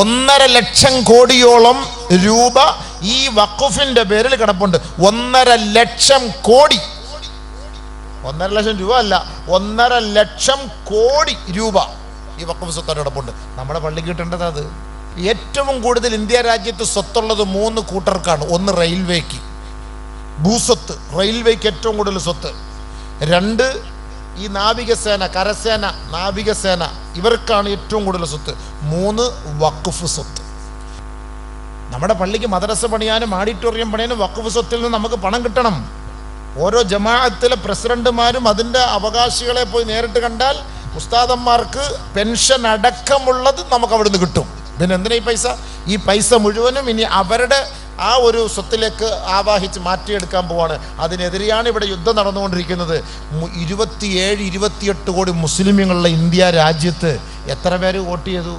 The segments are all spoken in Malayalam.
ഒന്നര ലക്ഷം കോടിയോളം രൂപ ഈ വഖഫിന്റെ പേരിൽ കിടപ്പുണ്ട്. ഒന്നര ലക്ഷം കോടി. ഒന്നര ലക്ഷം രൂപ അല്ല ഒന്നര ലക്ഷം കോടി രൂപ ഈ വഖഫ് സ്വത്തോടെ കിടപ്പുണ്ട്. നമ്മുടെ പള്ളി കിട്ടേണ്ടത് അത്. ഏറ്റവും കൂടുതൽ ഇന്ത്യ രാജ്യത്ത് സ്വത്തുള്ളത് മൂന്ന് കൂട്ടർക്കാണ്. ഒന്ന് റെയിൽവേക്ക്. ഭൂസ്വത്ത്. റെയിൽവേക്ക് ഏറ്റവും കൂടുതൽ സ്വത്ത്. രണ്ട് ഈ നാവികസേന കരസേന നാവികസേന ഇവർക്കാണ് ഏറ്റവും കൂടുതൽ സ്വത്ത്. മൂന്ന് വഖഫ് സ്വത്ത്. നമ്മുടെ പള്ളിക്ക് മദ്രസ പണിയാനും ഓഡിറ്റോറിയം പണിയാനും വഖഫ് സ്വത്തിൽ നിന്ന് നമുക്ക് പണം കിട്ടണം. ഓരോ ജമാഅത്തിലെ പ്രസിഡന്റുമാരും അതിന്റെ അവകാശികളെ പോയി നേരിട്ട് കണ്ടാൽ ഉസ്താദന്മാർക്ക് പെൻഷൻ അടക്കമുള്ളത് നമുക്ക് അവിടുന്ന് കിട്ടും. പിന്നെ എന്തിനാ ഈ പൈസ? ഈ പൈസ മുഴുവനും ഇനി അവരുടെ ആ ഒരു സ്വത്തിലേക്ക് ആവാഹിച്ച് മാറ്റിയെടുക്കാൻ പോവാണ്. അതിനെതിരെയാണ് ഇവിടെ യുദ്ധം നടന്നുകൊണ്ടിരിക്കുന്നത്. ഇരുപത്തിയേഴ് ഇരുപത്തിയെട്ട് കോടി മുസ്ലിമുകളുള്ള ഇന്ത്യ രാജ്യത്ത് എത്ര പേര് വോട്ട് ചെയ്തു?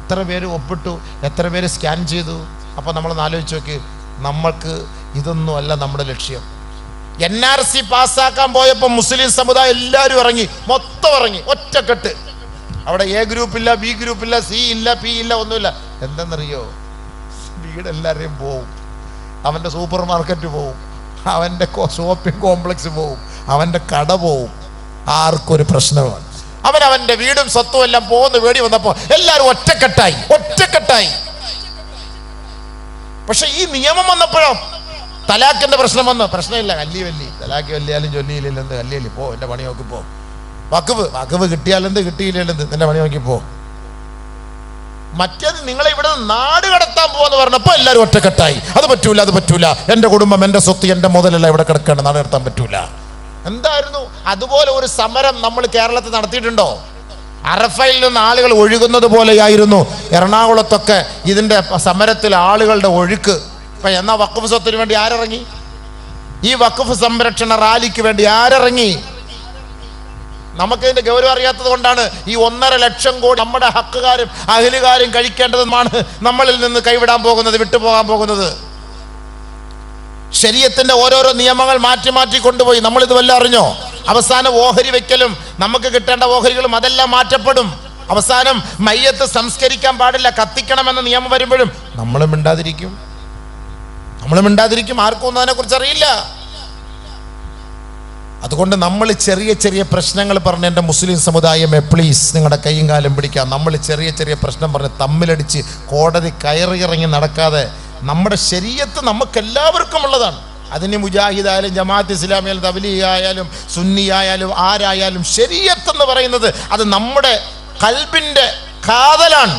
എത്ര പേര് ഒപ്പിട്ടു? എത്ര പേര് സ്കാൻ ചെയ്തു? അപ്പോൾ നമ്മളൊന്ന് ആലോചിച്ച് നോക്കി. നമ്മൾക്ക് ഇതൊന്നും അല്ല നമ്മുടെ ലക്ഷ്യം. എൻ ആർ സി പാസ്സാക്കാൻ പോയപ്പോൾ മുസ്ലിം സമുദായം എല്ലാവരും ഇറങ്ങി. മൊത്തം ഇറങ്ങി. ഒറ്റക്കെട്ട്. അവിടെ എ ഗ്രൂപ്പില്ല ബി ഗ്രൂപ്പില്ല സി ഇല്ല പി ഇല്ല ഒന്നുമില്ല. എന്തെന്നറിയോ? വീട് എല്ലാവരെയും പോവും. അവന്റെ സൂപ്പർ മാർക്കറ്റ് പോവും അവന്റെ ഷോപ്പിംഗ് കോംപ്ലക്സ് പോവും. അവന്റെ കട പോവും. ആർക്കൊരു പ്രശ്നമാണ് അവൻ അവന്റെ വീടും സ്വത്തും എല്ലാം പോകുന്ന വേടി വന്നപ്പോൾ എല്ലാവരും ഒറ്റക്കെട്ടായി ഒറ്റക്കെട്ടായി. പക്ഷെ ഈ നിയമം വന്നപ്പോഴോ? തലാഖിന്റെ പ്രശ്നം വന്നു. പ്രശ്നമില്ല കല്ലി വല്ലി. തലാക്കി വല്ലിയാലും ചൊല്ലിയില്ല എന്ത് കല്ലിയല്ലി. പോ എന്റെ പണി നോക്കി പോ. വക്കവ് വക്കവ് കിട്ടിയാലെന്ത് കിട്ടിയില്ലെന്ത്? നിന്റെ പണി നോക്കി പോ. മറ്റേത് നിങ്ങളെ ഇവിടെ നാട് കടത്താൻ പോവാന്ന് പറഞ്ഞപ്പോൾ എല്ലാവരും ഒറ്റക്കെട്ടായി. അത് പറ്റൂല അത് പറ്റൂല. എന്റെ കുടുംബം എന്റെ സ്വത്ത് എന്റെ മുതലല്ല ഇവിടെ കിടക്കേണ്ട നാട് കടത്താൻ പറ്റൂല. എന്തായിരുന്നു? അതുപോലെ ഒരു സമരം നമ്മൾ കേരളത്തിൽ നടത്തിയിട്ടുണ്ടോ? അറഫയിൽ നിന്ന് ആളുകൾ ഒഴുകുന്നത് പോലെയായിരുന്നു. എറണാകുളത്തൊക്കെ ഇതിന്റെ സമരത്തിൽ ആളുകളുടെ ഒഴുക്ക്. ഇപ്പൊ എന്നാ വഖഫ് സ്വത്തിന് വേണ്ടി ആരിറങ്ങി? ഈ വഖഫ് സംരക്ഷണ റാലിക്ക് വേണ്ടി ആരിറങ്ങി? നമുക്കതിന്റെ ഗൗരവം അറിയാത്തത് കൊണ്ടാണ് ഈ ഒന്നര ലക്ഷം കോടി നമ്മുടെ ഹക്കുകാരും അഹിലുകാരും കഴിക്കേണ്ടതുമാണ് നമ്മളിൽ നിന്ന് കൈവിടാൻ പോകുന്നത് വിട്ടുപോകാൻ പോകുന്നത്. ശരീരത്തിന്റെ ഓരോരോ നിയമങ്ങൾ മാറ്റി മാറ്റി കൊണ്ടുപോയി. നമ്മൾ ഇത് വല്ല അറിഞ്ഞോ? അവസാന ഓഹരി വെക്കലും നമുക്ക് കിട്ടേണ്ട ഓഹരികളും അതെല്ലാം മാറ്റപ്പെടും. അവസാനം മയ്യത്ത് സംസ്കരിക്കാൻ പാടില്ല കത്തിക്കണമെന്ന നിയമം വരുമ്പോഴും നമ്മളും മിണ്ടാതിരിക്കും. നമ്മളും മിണ്ടാതിരിക്കും. ആർക്കും ഒന്നും അതിനെക്കുറിച്ച് അറിയില്ല. അതുകൊണ്ട് നമ്മൾ ചെറിയ ചെറിയ പ്രശ്നങ്ങൾ പറഞ്ഞ് എന്റെ മുസ്ലിം സമുദായമേ പ്ലീസ് നിങ്ങളുടെ കൈയും കാലും പിടിക്കാം. നമ്മൾ ചെറിയ ചെറിയ പ്രശ്നം പറഞ്ഞ് തമ്മിലടിച്ച് കോടതി കയറി ഇറങ്ങി നടക്കാതെ നമ്മുടെ ശരീരത്ത് നമുക്ക് എല്ലാവർക്കും ഉള്ളതാണ്. അതിന് മുജാഹിദായാലും ജമാഅത്ത് ഇസ്ലാമിയായാലും തബലി ആയാലും സുന്നി ആയാലും ആരായാലും പറയുന്നത് അത് നമ്മുടെ കൽബിന്റെ കാതലാണ്.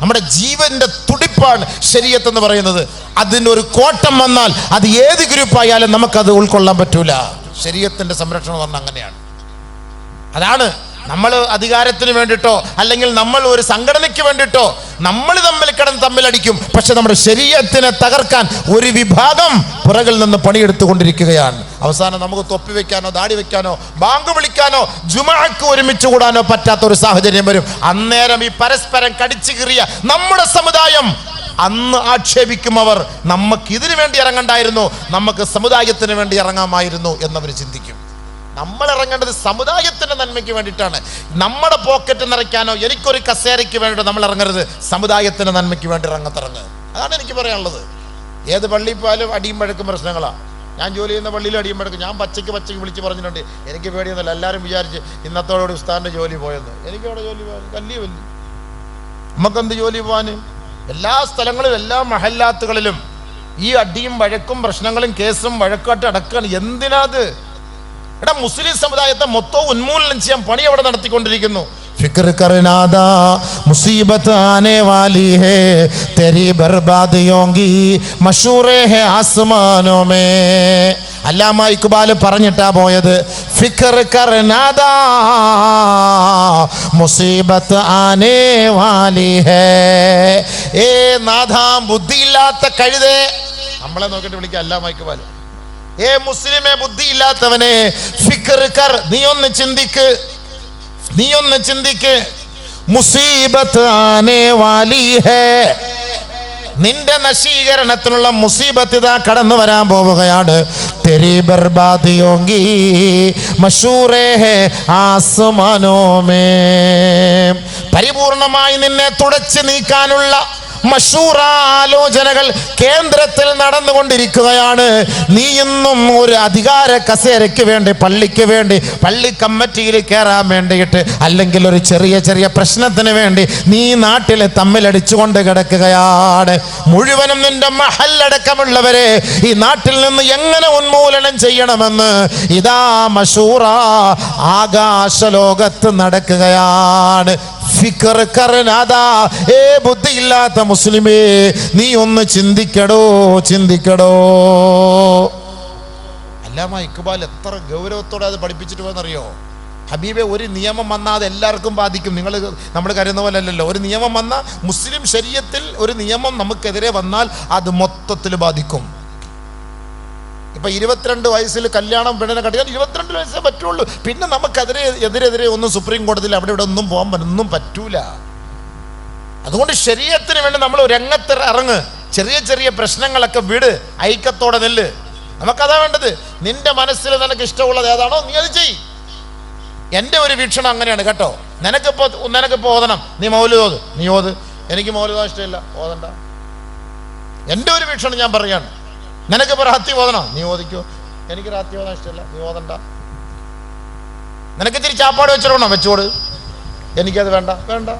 നമ്മുടെ ജീവന്റെ തുടിപ്പാണ് ശരീരത്ത് എന്ന് പറയുന്നത്. അതിനൊരു കോട്ടം വന്നാൽ അത് ഏത് ഗ്രൂപ്പായാലും നമുക്കത് ഉൾക്കൊള്ളാൻ പറ്റൂല. ശരീരത്തിന്റെ സംരക്ഷണം പറഞ്ഞാൽ അങ്ങനെയാണ്. അതാണ് നമ്മൾ അധികാരത്തിന് വേണ്ടിയിട്ടോ അല്ലെങ്കിൽ നമ്മൾ ഒരു സംഘടനയ്ക്ക് വേണ്ടിയിട്ടോ നമ്മൾ തമ്മിൽ കിടന്ന് തമ്മിലടിക്കും. പക്ഷെ നമ്മുടെ ശരീരത്തിനെ തകർക്കാൻ ഒരു വിഭാഗം പുറകിൽ നിന്ന് പണിയെടുത്തുകൊണ്ടിരിക്കുകയാണ്. അവസാനം നമുക്ക് തൊപ്പി വെക്കാനോ ദാടി വെക്കാനോ ബാങ്ക് വിളിക്കാനോ ജുമാക്ക് ഒരുമിച്ച് കൂടാനോ പറ്റാത്ത ഒരു സാഹചര്യം വരും. അന്നേരം ഈ പരസ്പരം കടിച്ചു കീറിയ നമ്മുടെ സമുദായം അന്ന് ആക്ഷേപിക്കും അവർ നമുക്ക് ഇതിനു വേണ്ടി ഇറങ്ങണ്ടായിരുന്നു നമുക്ക് സമുദായത്തിന് വേണ്ടി ഇറങ്ങാമായിരുന്നു എന്നവർ ചിന്തിക്കും. നമ്മൾ ഇറങ്ങേണ്ടത് സമുദായത്തിന്റെ നന്മയ്ക്ക് വേണ്ടിയിട്ടാണ്. നമ്മുടെ പോക്കറ്റ് നിറയ്ക്കാനോ എനിക്കൊരു കസേരയ്ക്ക് വേണ്ടിയിട്ട് നമ്മൾ ഇറങ്ങരുത്. സമുദായത്തിന്റെ നന്മയ്ക്ക് വേണ്ടി ഇറങ്ങത്തിറങ്ങ് അതാണ് എനിക്ക് പറയാനുള്ളത്. ഏത് പള്ളിയിൽ പോയാലും അടിയും വഴക്കും പ്രശ്നങ്ങളാണ് ഞാൻ ജോലി ചെയ്യുന്ന പള്ളിയിൽ അടിയും വഴക്കും ഞാൻ പച്ചയ്ക്ക് പച്ചയ്ക്ക് വിളിച്ച് പറഞ്ഞിട്ടുണ്ട്. എനിക്ക് പേടിയൊന്നുമില്ല. എല്ലാവരും വിചാരിച്ച് ഇന്നത്തോടുകൂടി ഉസ്താദിന്റെ ജോലി പോയെന്ന്. എനിക്കവിടെ ജോലി പോകാൻ കല്ലി വല്ലി നമുക്കെന്ത് ജോലി പോകാൻ? എല്ലാ സ്ഥലങ്ങളിലും എല്ലാ മഹല്ലാത്തുകളിലും ഈ അടിയും വഴക്കും പ്രശ്നങ്ങളും കേസും വഴക്കാട്ട് അടക്കാണ് എന്തിനാത് എടാ മുസ്ലിം സമുദായത്തെ മൊത്തം ഉന്മൂലനം ചെയ്യാൻ പണി അവിടെ നടത്തിക്കൊണ്ടിരിക്കുന്നു. ഫിക്ർ करनादा मुसीबत आने वाली है तेरी बर्बादियों की मशहूर है आसमानों में അല്ലാമ ഇക്ബാൽ പറഞ്ഞിട്ടാ പോയത് ഫിക്കർ കർനാദാ മുസീബത്ത് ആനേ വാലി ഹേ ഏ നാഥാ ബുദ്ധിയില്ലാത്ത കഴുതേ നമ്മളെ നോക്കിയിട്ട് വിളിക്കുക അല്ലാമ ഇക്ബാൽ ഏ മുസ്ലിമെ ബുദ്ധിയില്ലാത്തവനെ ഫിക്കർ കർ നീ ഒന്ന് ചിന്തിക്ക് നീ ഒന്ന് ചിന്തിക്ക്. മുസീബത്ത് ആനേ വാലി ഹേ. നിന്റെ നശീകരണത്തിനുള്ള മുസീബത്ത് ഇതാ കടന്നു വരാൻ പോവുകയാണ്. തെരി ബർബാദിയോങ്കി മഷൂറേ ഹേ ആസ്മാനോ മേ. പരിപൂർണമായി നിന്നെ തുടച്ചു നീക്കാനുള്ള മഷൂറ ആലോചനകൾ കേന്ദ്രത്തിൽ നടന്നുകൊണ്ടിരിക്കുകയാണ്. നീ ഇന്നും ഒരു അധികാര കസേരയ്ക്ക് വേണ്ടി പള്ളിക്ക് വേണ്ടി പള്ളി കമ്മിറ്റിയിൽ കയറാൻ വേണ്ടിയിട്ട് അല്ലെങ്കിൽ ഒരു ചെറിയ ചെറിയ പ്രശ്നത്തിന് വേണ്ടി നീ നാട്ടിൽ തമ്മിലടിച്ചുകൊണ്ട് കിടക്കുകയാണ്. മുഴുവനും നിന്റെ മഹല്ലടക്കമുള്ളവരെ ഈ നാട്ടിൽ നിന്ന് എങ്ങനെ ഉന്മൂലനം ചെയ്യണമെന്ന് ഇതാ മഷൂറ ആകാശ ലോകത്ത് നടക്കുകയാണ്. ഫിക്കർ കറനാദാ ഏ ബുദ്ധിയില്ലാത്ത മുസ്ലിമേ നീ ഒന്ന് ചിന്തിക്കടോ ചിന്തിക്കടോ. അല്ലാമ ഇക്ബാൽ എത്ര ഗൗരവത്തോടെ അത് പഠിപ്പിച്ചിട്ട് പോയെന്നറിയോ ഹബീബെ ഒരു നിയമം വന്നാൽ അത് എല്ലാവർക്കും ബാധിക്കും. നിങ്ങൾ നമ്മൾ കരുതുന്ന പോലെ അല്ലല്ലോ ഒരു നിയമം വന്നാൽ മുസ്ലിം ശരീരത്തിൽ ഒരു നിയമം നമുക്കെതിരെ വന്നാൽ അത് മൊത്തത്തിൽ ബാധിക്കും. ഇപ്പൊ ഇരുപത്തിരണ്ട് വയസ്സിൽ കല്യാണം പെണ്ണിനെ കട്ടിയാൽ ഇരുപത്തിരണ്ട് വയസ്സേ പറ്റുള്ളൂ. പിന്നെ നമുക്കെതിരെ എതിരെതിരെ ഒന്നും സുപ്രീം കോടതിയിൽ അവിടെ ഇവിടെ ഒന്നും പോകാൻ ഒന്നും പറ്റൂല. അതുകൊണ്ട് ശരീരത്തിന് വേണ്ടി നമ്മൾ രംഗത്ത് ഇറങ്ങ്. ചെറിയ ചെറിയ പ്രശ്നങ്ങളൊക്കെ വിട്. ഐക്യത്തോടെ നെല്ല്. നമുക്കതാ വേണ്ടത്. നിന്റെ മനസ്സിൽ നിനക്ക് ഇഷ്ടമുള്ളത് ഏതാണോ നീ അത് ചെയ് എന്റെ ഒരു വീക്ഷണം അങ്ങനെയാണ് കേട്ടോ. നിനക്കിപ്പോ നിനക്കിപ്പോ ഓതണം. നീ മൗലു ഓത്. നീ ഓത്. എനിക്ക് മൗലുദോ ഇഷ്ടമില്ല. ഓതണ്ട. എന്റെ ഒരു വീക്ഷണം ഞാൻ പറയാണ് നിനക്കിപ്പോ റാത്തി ഓതണോ നീ ഓദിക്കോ എനിക്ക് റാത്തി ഓതാൻ ഇഷ്ടമല്ല. നീ ഓതണ്ട നിനക്ക് ഇത്തിരി ചാപ്പാട് വെച്ചിടണോ വെച്ചോട്. എനിക്കത് വേണ്ട. വേണ്ട.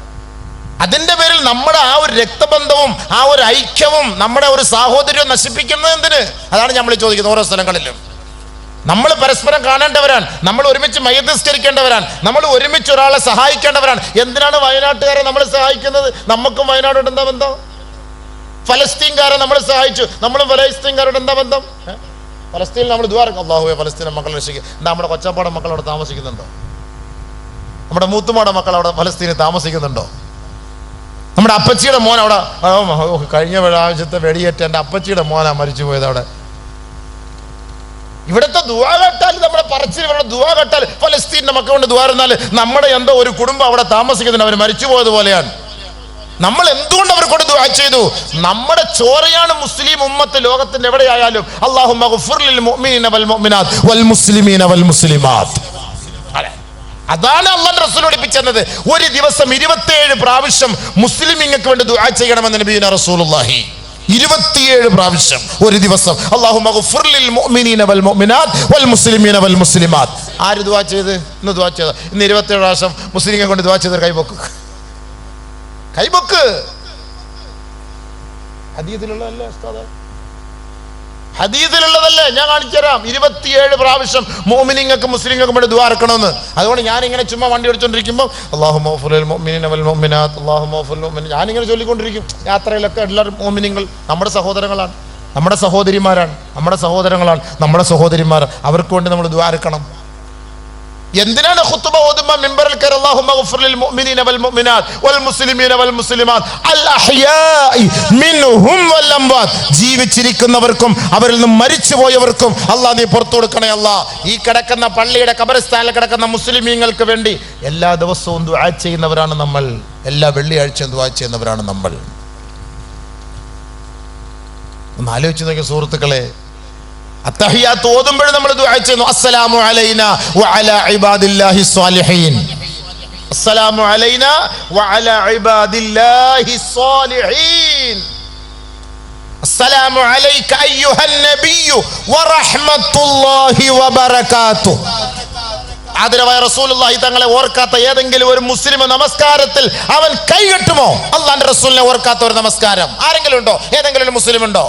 അതിന്റെ പേരിൽ നമ്മുടെ ആ ഒരു രക്തബന്ധവും ആ ഒരു ഐക്യവും നമ്മുടെ ഒരു സാഹോദര്യവും നശിപ്പിക്കുന്നത് എന്തിന്? അതാണ് നമ്മൾ ചോദിക്കുന്നത് ഓരോ സ്ഥലങ്ങളിലും. നമ്മൾ പരസ്പരം കാണേണ്ടവരാണ്. നമ്മൾ ഒരുമിച്ച് മയത്തിസ്കരിക്കേണ്ടവരാണ് നമ്മൾ ഒരുമിച്ച് ഒരാളെ സഹായിക്കേണ്ടവരാണ്. എന്തിനാണ് വയനാട്ടുകാരെ നമ്മൾ സഹായിക്കുന്നത്? നമുക്കും വയനാടോട് എന്താ ബന്ധം? ഫലസ്തീൻകാരെ നമ്മൾ സഹായിച്ചു. നമ്മളും ഫലസ്തീൻകാരോട് എന്താ ബന്ധം? ഫലസ്തീനിൽ നമ്മൾ ദ്വാരക്കും അള്ളാഹുവെ ഫലസ്തീനെ മക്കളെ രക്ഷിക്കുക എന്താ നമ്മുടെ കൊച്ചപ്പാടെ മക്കൾ അവിടെ താമസിക്കുന്നുണ്ടോ? നമ്മുടെ മൂത്തുമാടെ മക്കൾ അവിടെ ഫലസ്തീനിൽ താമസിക്കുന്നുണ്ടോ? നമ്മുടെ അപ്പച്ചിയുടെ മോൻ അവിടെ കഴിഞ്ഞ ആവശ്യത്തെ വെടിയേറ്റ എന്റെ അപ്പച്ചിയുടെ മോനാ മരിച്ചു പോയത് അവിടെ. ഇവിടുത്തെ ദുവാ കേട്ടാൽ നമ്മുടെ പറച്ചിൽ ഇവിടെ ദുവാ കേട്ടാൽ ഫലസ്തീന്റെ കൊണ്ട് ദ്വാരുന്നാൽ നമ്മുടെ എന്തോ ഒരു കുടുംബം അവിടെ താമസിക്കുന്നുണ്ട്. അവർ മരിച്ചു പോയത് പോലെയാണ്. നമ്മൾ എന്തുകൊണ്ട് അവർ കൊടുത്തു ദുആ ചെയ്തു? നമ്മുടെ ചോരയാണ് മുസ്ലിം ഉമ്മത്ത് ലോകത്തിന്റെ എവിടെയായാലും. അതാണ് അള്ളാൻ റസൂൽ പഠിപ്പിച്ചത് ഒരു ദിവസം ഇരുപത്തിയേഴ് പ്രാവശ്യം മുസ്ലിമിങ്ങൾക്ക് വേണ്ടി ദുആ ചെയ്യണമെന്ന് നബീന റസൂലുള്ളാഹി. ഇരുപത്തിയേഴ് പ്രാവശ്യം ഒരു ദിവസം. അള്ളാഹു ആര് ദുആ ചെയ്ത്? ഇന്ന് ദുആ ചെയ്ത? ഇന്ന് ഇരുപത്തിയേഴ് പ്രാവശ്യം മുസ്ലിങ്ങളെ കൊണ്ട് ദുആ ചെയ്ത് കൈപൊക്ക് കൈപൊക്ക് ഹദീദിലുള്ളതല്ലേ ഉസ്താദ്? ഹദീദിലുള്ളതല്ലേ? ഞാൻ കാണിച്ചു തരാം ഇരുപത്തിയേഴ് പ്രാവശ്യം മോമിനിങ്ങൾക്ക് മുസ്ലിങ്ങൾക്ക് വേണ്ടി ദ്വാരക്കണമെന്ന് അതുകൊണ്ട് ഞാൻ ഇങ്ങനെ ചുമ്മാ വണ്ടി ഓടിച്ചോണ്ടിരിക്കുമ്പോൾ അള്ളാഹു മോഫുൽ മോമിനിൻ അവൽ മോമിനാത്ത് അള്ളാഹു മോഫുൽ മോമിൻ ഞാനിങ്ങനെ ചൊല്ലിക്കൊണ്ടിരിക്കും. യാത്രയിലൊക്കെ എല്ലാവരും മോമിനിങ്ങൾ നമ്മുടെ സഹോദരങ്ങളാണ്. നമ്മുടെ സഹോദരിമാരാണ്. നമ്മുടെ സഹോദരങ്ങളാണ്. നമ്മുടെ സഹോദരിമാർ അവർക്ക് വേണ്ടി നമ്മൾ ദ്വാരക്കണം എന്തിനാണ് ഖുത്ബ ഓതുമ്പോൾ മിമ്പറിൽ കയറി ലിൽ മുഅ്മിനീന വൽ മുഅ്മിനാത്ത് വൽ മുസ്ലിമീന വൽ മുസ്ലിമാത്ത് അൽ അഹ്യാഇ മിൻഹും വൽ അംവാത്. ജീവിച്ചിരിക്കുന്നവർക്കും അവരിൽ നിന്ന് മരിച്ചുപോയവർക്കും അല്ലാഹ് നീ പുറത്തു കൊടുക്കണേ അല്ലാഹ് ഈ കിടക്കുന്ന പള്ളിയുടെ കബറിസ്ഥാനിൽ കിടക്കുന്ന മുസ്ലിമീങ്ങൾക്ക് വേണ്ടി എല്ലാ ദിവസവും ദുആ ചെയ്യുന്നവരാണ് നമ്മൾ. എല്ലാ വെള്ളിയാഴ്ചയും ദുആ ചെയ്യുന്നവരാണ് നമ്മൾ. ഒന്ന് ആലോചിച്ച് നോക്കിയ സുഹൃത്തുക്കളെ അത്തഹിയാത്ത് ഓതുമ്പോഴും നമ്മൾ ദുആ ചെയ്യുന്നു അസ്സലാമു അലൈന വഅലാ ഇബാദില്ലാഹി സ്വാലിഹീൻ. അസ്സലാമു അലൈന വഅലാ ഇബാദില്ലാഹി സ്വാലിഹീൻ. അസ്സലാമു അലൈക അയ്യുഹൻ നബിയ്യു വറഹ്മത്തുള്ളാഹി വബറകാതുഹു ആദരവായ റസൂലുള്ളാഹി തങ്ങളെ ഓർക്കാത്ത ഏതെങ്കിലും ഒരു മുസ്ലിം നമസ്കാരത്തിൽ അവൻ കൈകെട്ടുമോ അള്ളാന്റെ റസൂലിനെ ഓർക്കാത്ത ഒരു നമസ്കാരം. ആരെങ്കിലും ഉണ്ടോ? ഏതെങ്കിലും ഒരു മുസ്ലിം ഉണ്ടോ?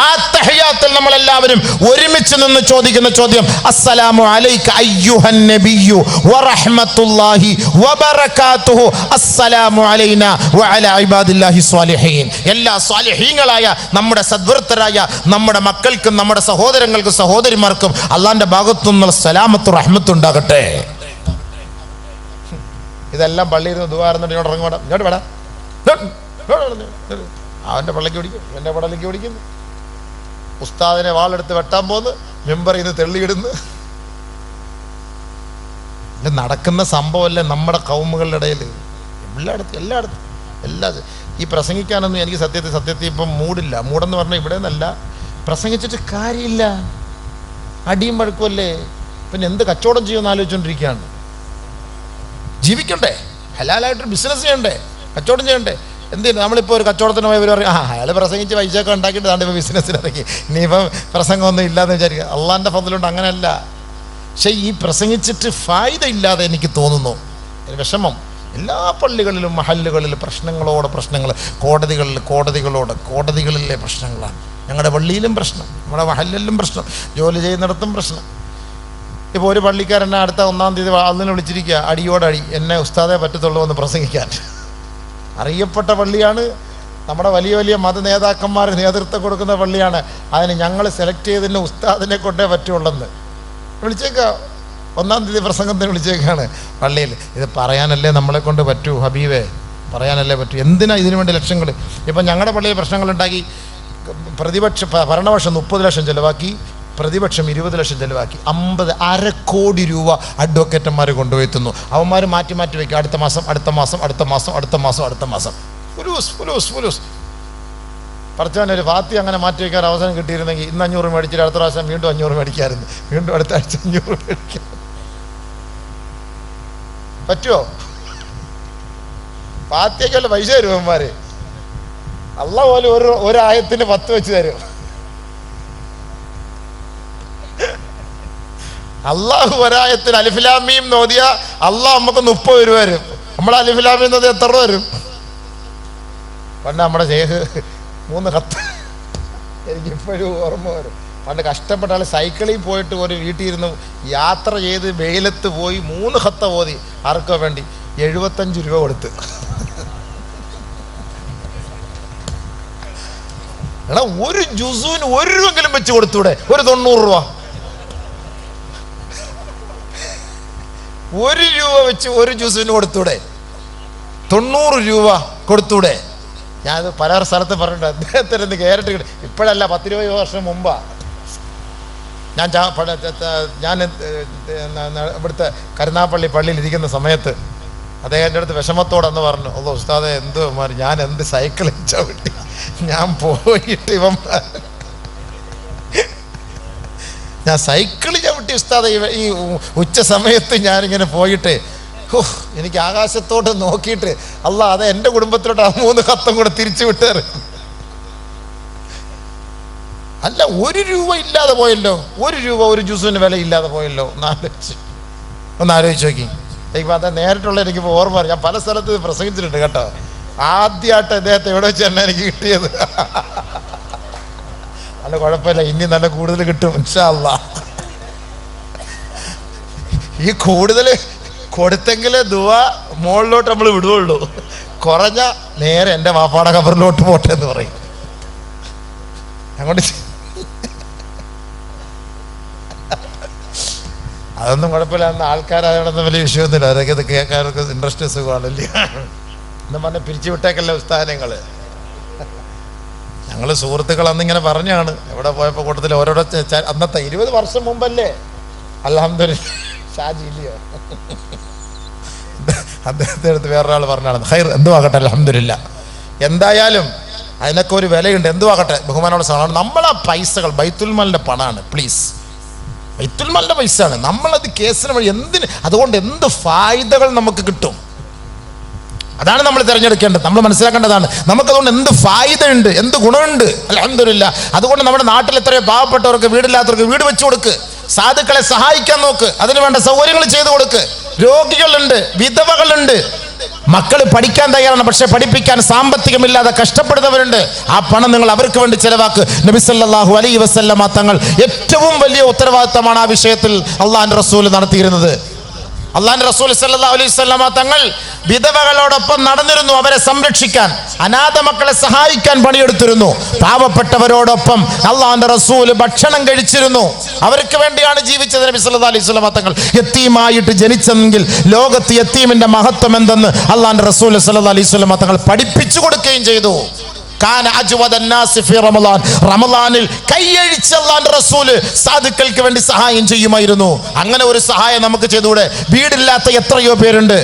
ആ തഹയാത്തിൽ നമ്മൾ എല്ലാവരും ഒരുമിച്ച് നിന്ന് ചോദിക്കുന്ന ചോദ്യം അസ്സലാമു അലൈക അയ്യുഹൻ നബിയു വറഹ്മത്തുള്ളാഹി വബറകാതുഹു. അസ്സലാമു അലൈന വഅലാ ഇബാദില്ലാഹി സ്വാലിഹീൻ. എല്ലാ സ്വാലിഹീങ്ങളായ നമ്മുടെ സദ്വൃത്തരായ നമ്മുടെ മക്കൾക്കും നമ്മുടെ സഹോദരങ്ങൾക്കും സഹോദരിമാർക്കും അള്ളാന്റെ ഭാഗത്തു നിന്നുള്ള സലാമത്ത് റഹ്മത്ത് ഉണ്ടാകട്ടെ. ഇതെല്ലാം പള്ളിയിൽ നിന്ന് ദുവാറുന്നുണ്ട് ഇങ്ങോട്ട് ഇറങ്ങി വേണം ഇങ്ങോട്ട് വേടാ. അവന്റെ പള്ളിക്ക് പിടിക്കും എന്റെ പടലിക്ക് പിടിക്കുന്നു ഉസ്താദിനെ വാളെടുത്ത് വെട്ടാൻ പോന്ന് മെമ്പർ ഇന്ന് തെള്ളിയിടുന്നു. ഇത് നടക്കുന്ന സംഭവമല്ലേ നമ്മുടെ കൗമുകളുടെ ഇടയിൽ എല്ലായിടത്തും എല്ലായിടത്തും എല്ലാ ഈ പ്രസംഗിക്കാനൊന്നും എനിക്ക് സത്യത്തിൽ സത്യത്തിൽ ഇപ്പം മൂടില്ല. മൂടെന്ന് പറഞ്ഞാൽ ഇവിടെ നിന്നല്ല പ്രസംഗിച്ചിട്ട് കാര്യമില്ല. അടിയും വഴക്കുമല്ലേ പിന്നെ എന്ത് കച്ചവടം ചെയ്യുമെന്ന് ആലോചിച്ചുകൊണ്ടിരിക്കുകയാണ് ജീവിക്കണ്ടേ? ഹലാലായിട്ട് ബിസിനസ് ചെയ്യണ്ടേ? കച്ചവടം ചെയ്യണ്ടേ? എന്തിന്? നമ്മളിപ്പോൾ ഒരു കച്ചവടത്തിന് പോയവർ പറയും ആ അയാൾ പ്രസംഗിച്ച് പൈസയൊക്കെ ഉണ്ടാക്കിയിട്ട് താണ്ട് ഇപ്പോൾ ബിസിനസ്സിൽ ഇറങ്ങി. ഇനിയിപ്പം പ്രസംഗമൊന്നും ഇല്ലാന്ന് വിചാരിക്കുക. അള്ളാന്റെ ഫതിലുണ്ട് അങ്ങനെയല്ല. പക്ഷേ ഈ പ്രസംഗിച്ചിട്ട് ഫായ്ദ ഇല്ലാതെ എനിക്ക് തോന്നുന്നു. വിഷമം. എല്ലാ പള്ളികളിലും മഹല്ലുകളിലും പ്രശ്നങ്ങളോട് പ്രശ്നങ്ങൾ. കോടതികളിൽ കോടതികളോട് കോടതികളിലെ പ്രശ്നങ്ങളാണ്. ഞങ്ങളുടെ പള്ളിയിലും പ്രശ്നം നമ്മുടെ മഹല്ലിലും പ്രശ്നം ജോലി ചെയ്യുന്നിടത്തും പ്രശ്നം. ഇപ്പോൾ ഒരു പള്ളിക്കാരനെ അടുത്ത ഒന്നാം തീയതി അതിനെ വിളിച്ചിരിക്കുക അടിയോടടി എന്നെ ഉസ്താദേ പറ്റത്തുള്ളൂ എന്ന് പ്രസംഗിക്കാൻ. അറിയപ്പെട്ട പള്ളിയാണ്. നമ്മുടെ വലിയ വലിയ മത നേതാക്കന്മാർ നേതൃത്വം കൊടുക്കുന്ന പള്ളിയാണ്. അതിന് ഞങ്ങൾ സെലക്ട് ചെയ്തതിന് ഉസ്താദിനെ കൊണ്ടേ പറ്റുള്ളെന്ന്. വിളിച്ചേക്കാം. ഒന്നാം തീയതി പ്രസംഗത്തിന് വിളിച്ചേക്കാണ് പള്ളിയിൽ. ഇത് പറയാനല്ലേ നമ്മളെ കൊണ്ട് പറ്റൂ ഹബീബേ? പറയാനല്ലേ പറ്റൂ? എന്തിനാ ഇതിനു വേണ്ടി ലക്ഷങ്ങൾ ഇപ്പം ഞങ്ങളുടെ പള്ളിയിൽ പ്രശ്നങ്ങളുണ്ടാക്കി. പ്രതിപക്ഷ ഭരണപക്ഷം മുപ്പത് ലക്ഷം ചിലവാക്കി. പ്രതിപക്ഷം ഇരുപത് ലക്ഷം ചിലവാക്കി. അമ്പത് അര കോടി രൂപ അഡ്വക്കേറ്റന്മാർ കൊണ്ടുപോയെത്തുന്നു. അവന്മാർ മാറ്റി മാറ്റി വയ്ക്കും. അടുത്ത മാസം അടുത്ത മാസം അടുത്ത മാസം അടുത്ത മാസം അടുത്ത മാസം. ഫുലൂസ് ഫുലൂസ് ഫുലൂസ്. പറച്ചവൻ ഒരു ഫാത്തി അങ്ങനെ മാറ്റി വയ്ക്കാൻ അവസരം കിട്ടിയിരുന്നെങ്കിൽ ഇന്ന് അഞ്ഞൂറ് മേടിച്ചിട്ട് അടുത്ത പ്രാവശ്യം വീണ്ടും അഞ്ഞൂറ് മേടിക്കാമായിരുന്നു വീണ്ടും അടുത്ത ആഴ്ച അഞ്ഞൂറ് മേടിക്കാം. പറ്റുമോ ഫാത്തിയൊക്കെയല്ല പൈസ തരും അവന്മാര്. അല്ല പോലും ഒരു ഒരായത്തിന് പത്ത് വെച്ച് തരും. അള്ളാഹു വരായത്തിൽ അലിഫിലാമിയും നോദിയ അള്ളാഹ് നമുക്ക് മുപ്പത് രൂപ വരും നമ്മൾ അലിഫിലാമിയും നോദിയ എത്ര രൂപ വരും പണ്ട് നമ്മുടെ ശേഖ് മൂന്ന് കത്ത് എനിക്ക് ഇപ്പോഴും ഓർമ്മ വരും. പണ്ട് കഷ്ടപ്പെട്ട ആൾ സൈക്കിളിൽ പോയിട്ട് ഒരു വീട്ടിൽ ഇരുന്ന് യാത്ര ചെയ്ത് വെയിലത്ത് പോയി മൂന്ന് കത്ത ഓതി ആർക്കോ വേണ്ടി എഴുപത്തഞ്ച് രൂപ കൊടുത്ത്. എടാ ഒരു ജുസുവിന് ഒരു രൂപെങ്കിലും വെച്ച് കൊടുത്തൂടെ? ഒരു തൊണ്ണൂറ് രൂപ. ഒരു രൂപ വെച്ച് ഒരു ജ്യൂസിന് കൊടുത്തൂടെ? തൊണ്ണൂറ് രൂപ കൊടുത്തൂടെ? ഞാനത് പല സ്ഥലത്ത് പറഞ്ഞിട്ടുണ്ട്. അദ്ദേഹത്തിന് ഒന്ന് കയറിട്ട് കിട്ടും. ഇപ്പോഴല്ല പത്തിരുപത് വർഷം മുമ്പാ. ഞാൻ ഞാൻ ഇവിടുത്തെ കരുനാപ്പള്ളി പള്ളിയിൽ ഇരിക്കുന്ന സമയത്ത് അദ്ദേഹത്തിന്റെ അടുത്ത് വിഷമത്തോടെ എന്ന് പറഞ്ഞു ഓ ഉസ്താദെ എന്തോ മാറി ഞാൻ എന്ത് സൈക്കിളിൽ ചവിട്ടി ഞാൻ പോയിട്ട് ഇവൻ ഞാൻ സൈക്കിൾ ഉസ്താദ ഈ ഉച്ച സമയത്ത് ഞാനിങ്ങനെ പോയിട്ട് എനിക്ക് ആകാശത്തോട്ട് നോക്കിയിട്ട് അല്ല അത് എന്റെ കുടുംബത്തിലോട്ട് ആ മൂന്ന് കത്തും കൂടെ തിരിച്ചു വിട്ടേറ്. അല്ല ഒരു രൂപ ഇല്ലാതെ പോയല്ലോ. ഒരു രൂപ ഒരു ജ്യൂസിന് വില ഇല്ലാതെ പോയല്ലോ. ഒന്ന് ഒന്നാലോചിച്ച് ഒന്ന് ആലോചിച്ച് നോക്കി. എനിക്ക് അത് നേരിട്ടുള്ള എനിക്ക് ഓർമ്മ ഞാൻ പല സ്ഥലത്ത് പ്രസംഗിച്ചിട്ടുണ്ട് കേട്ടോ. ആദ്യമായിട്ട് അദ്ദേഹത്തെ എവിടെ വെച്ചാണ് എനിക്ക് കിട്ടിയത്? അല്ല കുഴപ്പമില്ല. ഇനി നല്ല കൂടുതൽ കിട്ടും ഇൻഷാ അല്ലാ ഈ കൂടുതൽ കൊടുത്തെങ്കിലേ ദുവ മുകളിലോട്ട് നമ്മൾ വിടുകയുള്ളൂ. കുറഞ്ഞ നേരെ എന്റെ വാപ്പാട കബറിലോട്ട് പോട്ടെ എന്ന് പറയും. അങ്ങോട്ട് അതൊന്നും കുഴപ്പമില്ല. അന്ന് ആൾക്കാരായതൊന്നും വലിയ വിഷയമൊന്നുമില്ല. അവരൊക്കെ ഇത് കേൾക്കാനൊക്കെ ഇൻട്രസ്റ്റ് സുഖമാണല്ലേ? എന്ന് പറഞ്ഞ് പിരിച്ചു വിട്ടേക്കല്ലേ ഉസ്താനങ്ങൾ ഞങ്ങൾ സുഹൃത്തുക്കൾ അന്നിങ്ങനെ പറഞ്ഞാണ്. എവിടെ പോയപ്പോൾ കൂട്ടത്തിൽ ഓരോരോ അന്നത്തെ ഇരുപത് വർഷം മുമ്പല്ലേ? അലഹമ്മദ് ഷാജി ഇല്ലയോ അദ്ദേഹത്തെ അടുത്ത് വേറൊരാൾ പറഞ്ഞാണ് ഹൈർ എന്തുവാകട്ടെ അലഹമില്ല എന്തായാലും അതിനൊക്കെ ഒരു വിലയുണ്ട്. എന്തുവാകട്ടെ ബഹുമാനോട് സാധനമാണ് നമ്മളെ പൈസകൾ ബൈത്തുൽമലിന്റെ പണമാണ് പ്ലീസ് ബൈത്തുൽമലിന്റെ പൈസയാണ്. നമ്മളത് കേസിന് വഴി എന്തിന് അതുകൊണ്ട് എന്ത് ഫായ്ദകൾ നമുക്ക് കിട്ടും? അതാണ് നമ്മൾ തിരഞ്ഞെടുക്കേണ്ടത്. നമ്മൾ മനസ്സിലാക്കേണ്ടതാണ് നമുക്കതുകൊണ്ട് എന്ത് ഫായ്ദ ഉണ്ട് എന്ത് ഗുണമുണ്ട്? അലഹമില്ല അതുകൊണ്ട് നമ്മുടെ നാട്ടിൽ എത്രയോ പാവപ്പെട്ടവർക്ക് വീടില്ലാത്തവർക്ക് വീട് വെച്ചു കൊടുക്ക്. സാധുക്കളെ സഹായിക്കാൻ നോക്ക്. അതിന് വേണ്ട സൗകര്യങ്ങൾ ചെയ്തു കൊടുക്ക്. രോഗികളുണ്ട് വിധവകളുണ്ട്. മക്കൾ പഠിക്കാൻ തയ്യാറാണ് പക്ഷെ പഠിപ്പിക്കാൻ സാമ്പത്തികമില്ലാതെ കഷ്ടപ്പെടുന്നവരുണ്ട്. ആ പണം നിങ്ങൾ അവർക്ക് വേണ്ടി ചെലവാക്ക്. നബിസല്ലാഹു അലൈ വസല്ലമ തങ്ങൾ ഏറ്റവും വലിയ ഉത്തരവാദിത്തമാണ് ആ വിഷയത്തിൽ അള്ളാഹാൻ റസൂൽ നടത്തിയിരുന്നത്. അള്ളാൻ റസൂൽ സല്ലല്ലാഹു അലൈഹി തങ്ങൾ വിധവകളോടൊപ്പം നടന്നിരുന്നു അവരെ സംരക്ഷിക്കാൻ. അനാഥ മക്കളെ സഹായിക്കാൻ പണിയെടുത്തിരുന്നു. പാവപ്പെട്ടവരോടൊപ്പം അള്ളാന്റെ റസൂൽ ഭക്ഷണം കഴിച്ചിരുന്നു. അവർക്ക് വേണ്ടിയാണ് ജീവിച്ചത് നബി സല്ലാ അലൈഹി വസല്ലമ തങ്ങൾ. എത്തീമായിട്ട് ജനിച്ചെങ്കിൽ ലോകത്ത് എത്തീമിന്റെ മഹത്വം എന്തെന്ന് അള്ളാന്റെ റസൂൽ സല്ലല്ലാഹു അലൈഹി വസല്ലമ തങ്ങൾ പഠിപ്പിച്ചു കൊടുക്കുകയും ചെയ്തു. കാന റമളാൻ റമളാനിൽ കൈയഴിച്ച് അള്ളാന്റെ റസൂൽ സാധുക്കൾക്ക് വേണ്ടി സഹായം ചെയ്യുമായിരുന്നു. അങ്ങനെ ഒരു സഹായം നമുക്ക് ചെയ്തുകൂടെ? വീടില്ലാത്ത എത്രയോ പേരുണ്ട്.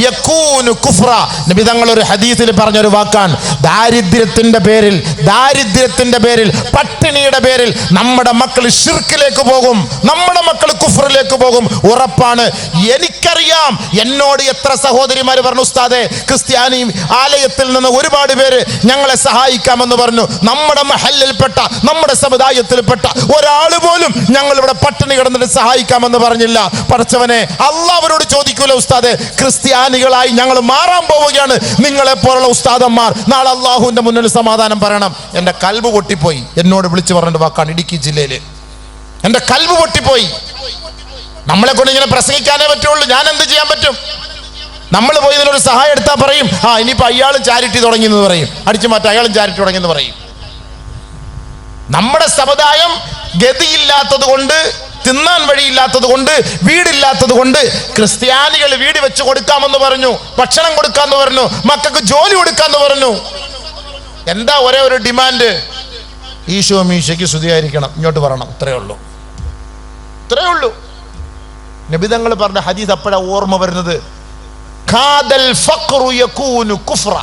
യകൂനു കുഫ്ര നബി തങ്ങൾ ഒരു ഹദീസിൽ പറഞ്ഞ ഒരു വാക്കാണ്. ദാരിദ്ര്യത്തിന്റെ പേരിൽ ദാരിദ്ര്യത്തിന്റെ പേരിൽ പട്ടിണിയുടെ പേരിൽ നമ്മുടെ മക്കൾ ഷിർക്കിലേക്ക് പോകും. നമ്മുടെ മക്കൾ കുഫറിലേക്ക് പോകും. ഉറപ്പാണ്. എനിക്കറിയാം. എന്നോട് എത്ര സഹോദരിമാർ പറഞ്ഞു ഉസ്താദെ ക്രിസ്ത്യാനി ആലയത്തിൽ നിന്ന് ഒരുപാട് പേര് ഞങ്ങളെ സഹായിക്കാമെന്ന് പറഞ്ഞു. നമ്മുടെ മഹല്ലിൽപ്പെട്ട നമ്മുടെ സമുദായത്തിൽപ്പെട്ട ഒരാൾ പോലും ഞങ്ങൾ ഇവിടെ പട്ടിണി കിടന്നിട്ട് സഹായിക്കാമെന്ന് പറഞ്ഞില്ല. പഠിച്ചവനെ അള്ളാഹ് ചോദിക്കൂല ഉസ്താദെ ക്രിസ്ത്യാനികളായി ഞങ്ങൾ മാറാൻ പോവുകയാണ്. നിങ്ങളെ പോലുള്ള ഉസ്താദന്മാർ നാളെ അള്ളാഹുവിന്റെ മുന്നിൽ സമാധാനം പറയണം. എന്റെ കൽബ് പൊട്ടിപ്പോയി. എന്നോട് വിളിച്ചു പറഞ്ഞ വാക്കാണ് ഇടുക്കി ജില്ലയിൽ എന്റെ കൽബ് പൊട്ടിപ്പോയി. നമ്മളെ കൊണ്ട് ഇങ്ങനെ പ്രസംഗിക്കാനേ പറ്റുള്ളൂ. ഞാൻ എന്ത് ചെയ്യാൻ പറ്റും? നമ്മൾ പോയി ഇതിനൊരു സഹായം എടുത്താൽ പറയും ആ ഇനിയിപ്പോൾ അയാളും ചാരിറ്റി തുടങ്ങി എന്ന് പറയും. അടിച്ചു മാറ്റം അയാളും ചാരിറ്റി തുടങ്ങിയെന്ന് പറയും. നമ്മുടെ സമുദായം ഗതിയില്ലാത്തത് കൊണ്ട് തിന്നാൻ വഴിയില്ലാത്തത് കൊണ്ട് വീടില്ലാത്തത് കൊണ്ട് ക്രിസ്ത്യാനികൾ വീട് വെച്ച് കൊടുക്കാമെന്ന് പറഞ്ഞു ഭക്ഷണം കൊടുക്കാമെന്ന് പറഞ്ഞു മക്കൾക്ക് ജോലി കൊടുക്കാമെന്ന് പറഞ്ഞു. എന്താ ഒരേ ഒരു ഡിമാൻഡ് ഈശോ മീശയ്ക്ക് സ്തുതിയായിരിക്കണം. ഇങ്ങോട്ട് പറയണം ഇത്രയേ ഉള്ളൂ. ഇത്രയേ ഉള്ളൂ. നബിതങ്ങൾ പറഞ്ഞ ഹദീസ് അപ്പോഴാണ് ഓർമ്മ വരുന്നത്. ഖാദൽ ഫഖ്റു യകൂനു കുഫ്ര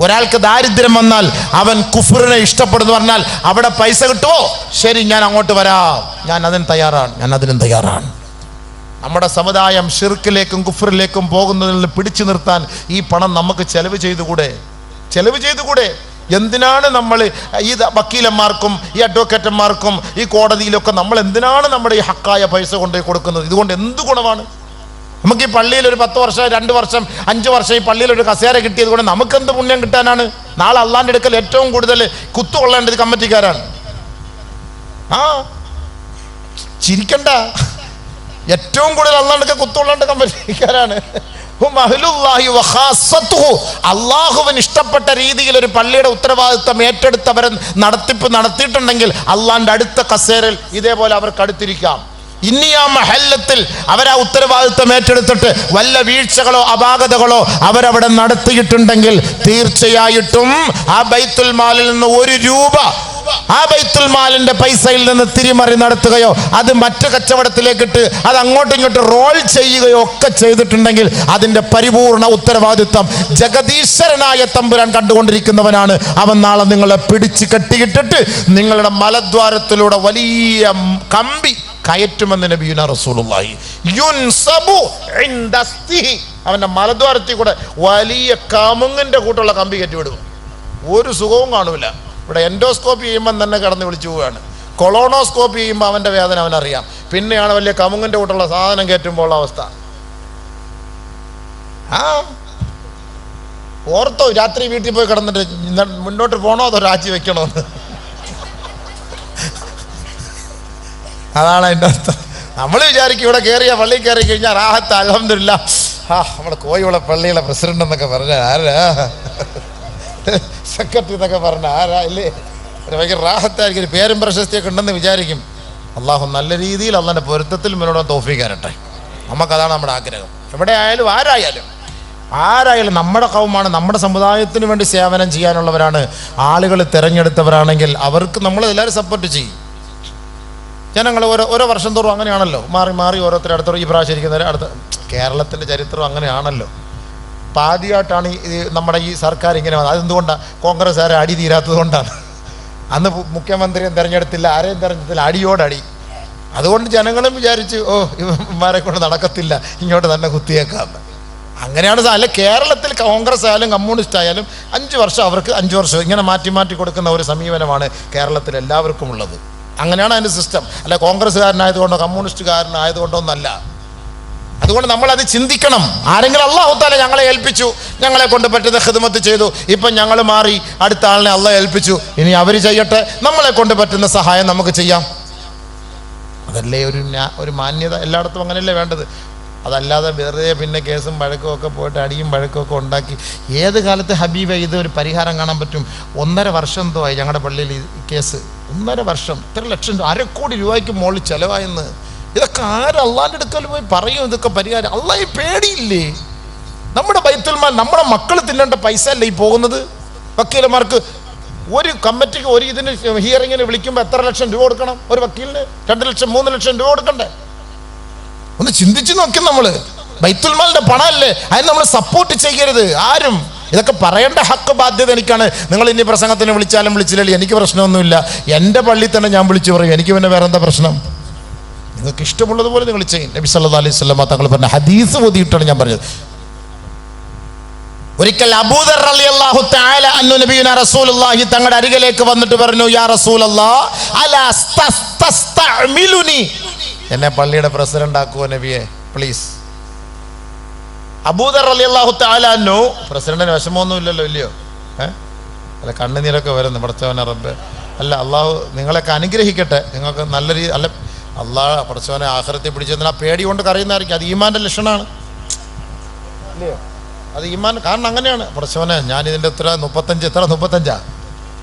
ഒരാൾക്ക് ദാരിദ്ര്യം വന്നാൽ അവൻ കുഫറിനെ ഇഷ്ടപ്പെടുന്നു പറഞ്ഞാൽ അവിടെ പൈസ കിട്ടുമോ ശരി ഞാൻ അങ്ങോട്ട് വരാം. ഞാൻ അതിന് തയ്യാറാണ്. ഞാൻ അതിനും തയ്യാറാണ്. നമ്മുടെ സമുദായം ഷിർക്കിലേക്കും കുഫറിലേക്കും പോകുന്നതിൽ പിടിച്ചു നിർത്താൻ ഈ പണം നമുക്ക് ചെലവ് ചെയ്തുകൂടെ? ചെലവ് ചെയ്തുകൂടെ? എന്തിനാണ് നമ്മൾ ഈ വക്കീലന്മാർക്കും ഈ അഡ്വക്കേറ്റന്മാർക്കും ഈ കോടതിയിലൊക്കെ നമ്മൾ എന്തിനാണ് നമ്മുടെ ഈ ഹക്കായ പൈസ കൊണ്ടുപോയി കൊടുക്കുന്നത്? ഇതുകൊണ്ട് എന്ത് ഗുണമാണ്? നമുക്ക് ഈ പള്ളിയിൽ ഒരു പത്ത് വർഷം രണ്ട് വർഷം അഞ്ച് വർഷം ഈ പള്ളിയിൽ ഒരു കസേര കിട്ടിയത് കൊണ്ട് നമുക്ക് എന്ത് പുണ്യം കിട്ടാനാണ്? നാളെ അള്ളാന്റെ അടുക്കൽ ഏറ്റവും കൂടുതൽ കുത്തുകൊള്ളേണ്ടത് കമ്മിറ്റിക്കാരാണ്. ആ ചിരിക്കണ്ട. ഏറ്റവും കൂടുതൽ അള്ളാണ്ടൊക്കെ കുത്തുകൊള്ളേണ്ട കമ്മിറ്റിക്കാരാണ്. അള്ളാഹുവിന് ഇഷ്ടപ്പെട്ട രീതിയിൽ ഒരു പള്ളിയുടെ ഉത്തരവാദിത്തം ഏറ്റെടുത്തവരെ നടത്തിപ്പ് നടത്തിയിട്ടുണ്ടെങ്കിൽ അള്ളാന്റെ അടുത്ത കസേരയിൽ ഇതേപോലെ അവർക്ക് അടുത്തിരിക്കാം. ഇനി ആ മഹല്ലത്തിൽ അവരാ ഉത്തരവാദിത്വം ഏറ്റെടുത്തിട്ട് വല്ല വീഴ്ചകളോ അപാകതകളോ അവരവിടെ നടത്തിയിട്ടുണ്ടെങ്കിൽ തീർച്ചയായിട്ടും ആ ബൈത്തുൽ മാലിൽ നിന്ന് ഒരു രൂപ ആ ബൈത്തുൽ മാലിന്റെ പൈസയിൽ നിന്ന് തിരിമറി നടത്തുകയോ അത് മറ്റു കച്ചവടത്തിലേക്ക് ഇട്ട് അത് അങ്ങോട്ടും ഇങ്ങോട്ടും റോൾ ചെയ്യുകയോ ഒക്കെ ചെയ്തിട്ടുണ്ടെങ്കിൽ അതിന്റെ പരിപൂർണ ഉത്തരവാദിത്വം ജഗദീശ്വരനായ തമ്പുരാൻ കണ്ടുകൊണ്ടിരിക്കുന്നവനാണ്. അവൻ നാളെ നിങ്ങളെ പിടിച്ച് കെട്ടിയിട്ടിട്ട് നിങ്ങളുടെ മലദ്വാരത്തിലൂടെ വലിയ കമ്പി കയറ്റുമെന്ന് നബിയുന റസൂലുള്ളാഹി. യുൻസബു മലദ്വാരത്തിൽ കൂടെ വലിയ കമുങ്ങിന്റെ കൂട്ടുള്ള കമ്പി കയറ്റി വിടും ഒരു സുഖവും കാണൂല. ഇവിടെ എൻഡോസ്കോപ്പി ചെയ്യുമ്പം തന്നെ കടന്ന് വിളിച്ചു പോവുകയാണ്. കൊളോണോസ്കോപ്പി ചെയ്യുമ്പോൾ അവന്റെ വേദന അവനറിയാം. പിന്നെയാണ് വലിയ കമുങ്ങിന്റെ കൂട്ടുള്ള സാധനം കയറ്റുമ്പോൾ അവസ്ഥ. ആ? ഓർത്തോ രാത്രി വീട്ടിൽ പോയി കിടന്നിട്ട് മുന്നോട്ട് പോകണോ അതോ രാജി വെക്കണോ അതാണ് അതിന്റെ അർത്ഥം. നമ്മൾ വിചാരിക്കും ഇവിടെ കയറിയ പള്ളി കയറി കഴിഞ്ഞാൽ റാഹത്ത് അലഹമില്ല ആ നമ്മുടെ കോഴിയുള്ള പള്ളിയിലെ പ്രസിഡന്റ് എന്നൊക്കെ പറഞ്ഞാൽ ആരാ? സെക്രട്ടറി എന്നൊക്കെ പറഞ്ഞ ആരാ ഒരു ഭയങ്കര റാഹത്തായിരിക്കും ഒരു പേരും പ്രശസ്തിയൊക്കെ ഉണ്ടെന്ന് വിചാരിക്കും. അള്ളാഹു നല്ല രീതിയിൽ അള്ളാന്റെ പൊരുത്തത്തിൽ മുന്നോട്ട് തോഫിക്കാരട്ടെ നമുക്കതാണ് നമ്മുടെ ആഗ്രഹം. എവിടെ ആയാലും ആരായാലും ആരായാലും നമ്മുടെ കൗമാണ് നമ്മുടെ സമുദായത്തിന് വേണ്ടി സേവനം ചെയ്യാനുള്ളവരാണ്. ആളുകൾ തിരഞ്ഞെടുത്തവരാണെങ്കിൽ അവർക്ക് നമ്മൾ എല്ലാവരും സപ്പോർട്ട് ചെയ്യും. ജനങ്ങൾ ഓരോ ഓരോ വർഷം തോറും അങ്ങനെയാണല്ലോ. മാറി മാറി ഓരോരുത്തരെ അടുത്തോ ഈ പ്രാവശ്യം ഇരിക്കുന്നവരെ അടുത്ത കേരളത്തിന്റെ ചരിത്രം അങ്ങനെയാണല്ലോ. അപ്പം ആദ്യമായിട്ടാണ് ഈ നമ്മുടെ ഈ സർക്കാർ ഇങ്ങനെ വന്നത്. അതെന്തുകൊണ്ടാണ് കോൺഗ്രസ് ആരെ അടി തീരാത്തത് കൊണ്ടാണ്. അന്ന് മുഖ്യമന്ത്രിയും തിരഞ്ഞെടുത്തില്ല ആരെയും തിരഞ്ഞെടുത്തില്ല അടിയോടടി. അതുകൊണ്ട് ജനങ്ങളും വിചാരിച്ചു ഓ ഇവന്മാരെ കൊണ്ട് നടക്കത്തില്ല ഇങ്ങോട്ട് തന്നെ കുത്തിയേക്കാം. അങ്ങനെയാണ് അല്ല കേരളത്തിൽ കോൺഗ്രസ് ആയാലും കമ്മ്യൂണിസ്റ്റ് ആയാലും അഞ്ച് വർഷം അവർക്ക് അഞ്ച് വർഷം ഇങ്ങനെ മാറ്റി മാറ്റി കൊടുക്കുന്ന ഒരു സമീപനമാണ് കേരളത്തിൽ എല്ലാവർക്കും ഉള്ളത് അങ്ങനെയാണ് അതിന്റെ സിസ്റ്റം. അല്ല കോൺഗ്രസ്സുകാരനായതുകൊണ്ടോ കമ്മ്യൂണിസ്റ്റുകാരനായതുകൊണ്ടോ ഒന്നല്ല. അതുകൊണ്ട് നമ്മൾ അത് ചിന്തിക്കണം. ആരെങ്കിലും അള്ളാഹുത്താല ഞങ്ങളെ ഏൽപ്പിച്ചു. ഞങ്ങളെ കൊണ്ട് പറ്റുന്ന ഹിദ്മത്ത് ചെയ്തു. ഇപ്പം ഞങ്ങൾ മാറി. അടുത്ത ആളിനെ അള്ള ഏൽപ്പിച്ചു. ഇനി അവർ ചെയ്യട്ടെ. നമ്മളെ കൊണ്ട് പറ്റുന്ന സഹായം നമുക്ക് ചെയ്യാം. അതല്ലേ ഒരു ഒരു മാന്യത? എല്ലായിടത്തും അങ്ങനെയല്ലേ വേണ്ടത്? അതല്ലാതെ വെറുതെ പിന്നെ കേസും വഴക്കും ഒക്കെ പോയിട്ട് അടിയും വഴക്കും ഒക്കെ ഉണ്ടാക്കി ഏത് കാലത്ത് ഹബീബ ഇത് ഒരു പരിഹാരം കാണാൻ പറ്റും? ഒന്നര വർഷം എന്തോ ആയി ഞങ്ങളുടെ പള്ളിയിൽ ഈ കേസ്. ഒന്നര വർഷം. ഇത്ര ലക്ഷം അരക്കോടി രൂപയ്ക്ക് മുകളിൽ ചിലവായെന്ന്. ഇതൊക്കെ ആര് അള്ളാന്റെ അടുക്കൽ പോയി പറയും ഇതൊക്കെ പരിഹാരം. അള്ളാഹി പേടിയില്ലേ? നമ്മുടെ ബൈത്തുൽമാൽ നമ്മുടെ മക്കൾ തിന്നേണ്ട പൈസ അല്ലേ ഈ പോകുന്നത്? വക്കീലന്മാർക്ക് ഒരു കമ്മിറ്റിക്ക് ഒരു ഇതിന് ഹിയറിങ്ങിന് വിളിക്കുമ്പോൾ എത്ര ലക്ഷം രൂപ കൊടുക്കണം? ഒരു വക്കീലിന് രണ്ട് ലക്ഷം മൂന്ന് ലക്ഷം രൂപ കൊടുക്കണ്ടേ? ഒന്ന് ചിന്തിച്ചു നോക്കി നമ്മൾ. ബൈത്തുൽമാലിന്റെ പണമല്ലേ? അതിന് നമ്മൾ സപ്പോർട്ട് ചെയ്യരുത്. ആരും. ഇതൊക്കെ പറയേണ്ട ഹക്ക് ബാധ്യത എനിക്കാണ്. നിങ്ങൾ ഇനി പ്രസംഗത്തിന് വിളിച്ചാലും വിളിച്ചില്ലല്ലേ. എനിക്ക് പ്രശ്നമൊന്നുമില്ല. എന്റെ പള്ളിയിൽ തന്നെ ഞാൻ വിളിച്ചു പറയും. എനിക്ക് പിന്നെ വേറെന്താ പ്രശ്നം? നിങ്ങൾക്ക് ഇഷ്ടമുള്ളതുപോലെ നിങ്ങൾ ചെയ്യും. നബി സല്ലാ അലൈഹി വസല്ലമ തങ്ങൾ പറഞ്ഞ ഹദീസ് ഓതിയിട്ടാണ് ഞാൻ പറഞ്ഞത്. ഒരിക്കൽ അബൂദർ റളിയല്ലാഹു തആല അന്നു റസൂലുള്ളാഹി തങ്ങളുടെ അരികിലേക്ക് വന്നിട്ട് പറഞ്ഞു യാ റസൂലുള്ളാ എന്നെ പള്ളിയുടെ പ്രസിഡന്റ് ആക്കുവോ നബിയെ? പ്ലീസ് അബൂദർ റളിയല്ലാഹു തആല അന്നു പ്രസിഡന്റിന് വിഷമമൊന്നും ഇല്ലല്ലോ ഇല്ലയോ? ഏഹ് അല്ല കണ്ണുനീരൊക്കെ വരുന്നു പഠിച്ചവനെ റബ്ബ്. അല്ല അള്ളാഹു നിങ്ങളെയൊക്കെ അനുഗ്രഹിക്കട്ടെ. നിങ്ങൾക്ക് നല്ല രീതി അല്ല അള്ളാഹ് പടച്ചവനെ ആഹ്റത്തെ പിടിച്ചതിന് ആ പേടി കൊണ്ട് കറിയുന്നതായിരിക്കും അത് ഈമാന്റെ ലക്ഷണമാണ്. അല്ലയോ അത് ഈമാൻ കാരണം അങ്ങനെയാണ്. പടച്ചവനെ ഞാൻ ഇതിന്റെ ഉത്തരവാദിത്തം മുപ്പത്തഞ്ച് എത്ര മുപ്പത്തഞ്ചാ?